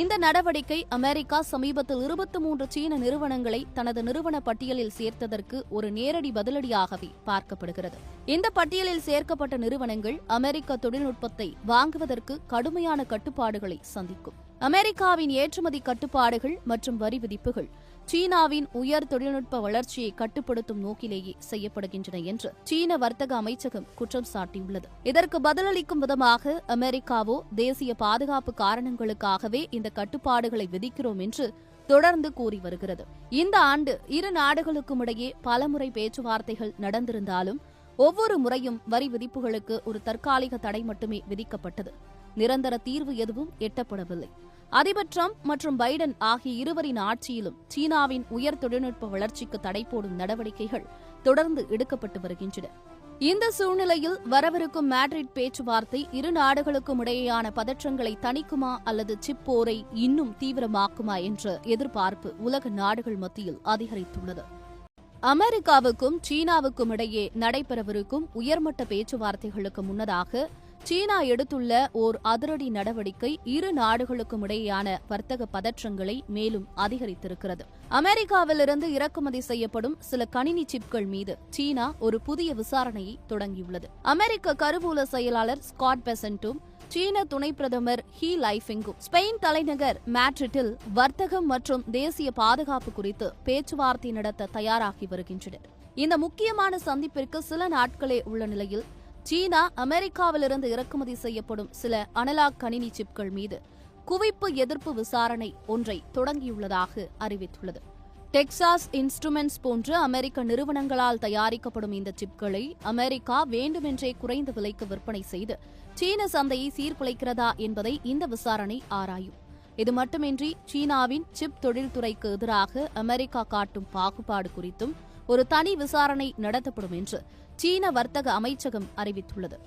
இந்த நடவடிக்கை அமெரிக்கா சமீபத்தில் இருபத்தி மூன்று சீன நிறுவனங்களை தனது நிறுவன பட்டியலில் சேர்த்ததற்கு ஒரு நேரடி பதிலடியாகவே பார்க்கப்படுகிறது. இந்த பட்டியலில் சேர்க்கப்பட்ட நிறுவனங்கள் அமெரிக்க தொழில்நுட்பத்தை வாங்குவதற்கு கடுமையான கட்டுப்பாடுகளை சந்திக்கும். அமெரிக்காவின் ஏற்றுமதி கட்டுப்பாடுகள் மற்றும் வரி விதிப்புகள் சீனாவின் உயர் தொழில்நுட்ப வளர்ச்சியை கட்டுப்படுத்தும் நோக்கிலேயே செய்யப்படுகின்றன என்று சீன வர்த்தக அமைச்சகம் குற்றம் சாட்டியுள்ளது. இதற்கு பதிலளிக்கும் விதமாக அமெரிக்காவோ தேசிய பாதுகாப்பு காரணங்களுக்காகவே இந்த கட்டுப்பாடுகளை விதிக்கிறோம் என்று தொடர்ந்து கூறி வருகிறது. இந்த ஆண்டு இரு நாடுகளுக்கும் இடையே பலமுறை பேச்சுவார்த்தைகள் நடந்திருந்தாலும் ஒவ்வொரு முறையும் வரி விதிப்புகளுக்கு ஒரு தற்காலிக தடை மட்டுமே விதிக்கப்பட்டது. நிரந்தர தீர்வு எதுவும் எட்டப்படவில்லை. அதிபர் டிரம்ப் மற்றும் பைடன் ஆகிய இருவரின் ஆட்சியிலும் சீனாவின் உயர் தொழில்நுட்ப வளர்ச்சிக்கு தடை போடும் நடவடிக்கைகள் தொடர்ந்து எடுக்கப்பட்டு வருகின்றன. இந்த சூழ்நிலையில் வரவிருக்கும் மேட்ரிட் பேச்சுவார்த்தை இரு நாடுகளுக்கும் இடையேயான பதற்றங்களை தணிக்குமா அல்லது சிப் போரை இன்னும் தீவிரமாக்குமா என்ற எதிர்பார்ப்பு உலக நாடுகள் மத்தியில் அதிகரித்துள்ளது. அமெரிக்காவுக்கும் சீனாவுக்கும் இடையே நடைபெறவிருக்கும் உயர்மட்ட பேச்சுவார்த்தைகளுக்கு முன்னதாக சீனா எடுத்துள்ள ஓர் அதிரடி நடவடிக்கை இரு நாடுகளுக்கும் இடையேயான வர்த்தக பதற்றங்களை மேலும் அதிகரித்திருக்கிறது. அமெரிக்காவிலிருந்து இறக்குமதி செய்யப்படும் சில கணினி சிப்கள் மீது சீனா ஒரு புதிய விசாரணையை தொடங்கியுள்ளது. அமெரிக்க கருவூல செயலாளர் ஸ்காட் பெசன்டும் சீன துணை பிரதமர் ஹீ லைஃபிங்கும். ஸ்பெயின் தலைநகர் மேட்ரிட்டில் வர்த்தகம் மற்றும் தேசிய பாதுகாப்பு குறித்து பேச்சுவார்த்தை நடத்த தயாராகி வருகின்றனர். இந்த முக்கியமான சந்திப்பிற்கு சில நாட்களே உள்ள நிலையில் சீனா அமெரிக்காவிலிருந்து இறக்குமதி செய்யப்படும் சில அனலாக் கணினி சிப்கள் மீது குவிப்பு எதிர்ப்பு விசாரணை ஒன்றை தொடங்கியுள்ளதாக அறிவித்துள்ளது. டெக்சாஸ் இன்ஸ்ட்ருமெண்ட்ஸ் போன்ற அமெரிக்க நிறுவனங்களால் தயாரிக்கப்படும் இந்த சிப்களை அமெரிக்கா வேண்டுமென்றே குறைந்த விலைக்கு விற்பனை செய்து சீன சந்தையை சீர்குலைக்கிறதா என்பதை இந்த விசாரணை ஆராயும். இது மட்டுமின்றி சீனாவின் சிப் தொழில்துறைக்கு எதிராக அமெரிக்கா காட்டும் பாகுபாடு குறித்தும் ஒரு தனி விசாரணை நடத்தப்படும் என்று சீன வர்த்தக அமைச்சகம் அறிவித்துள்ளது.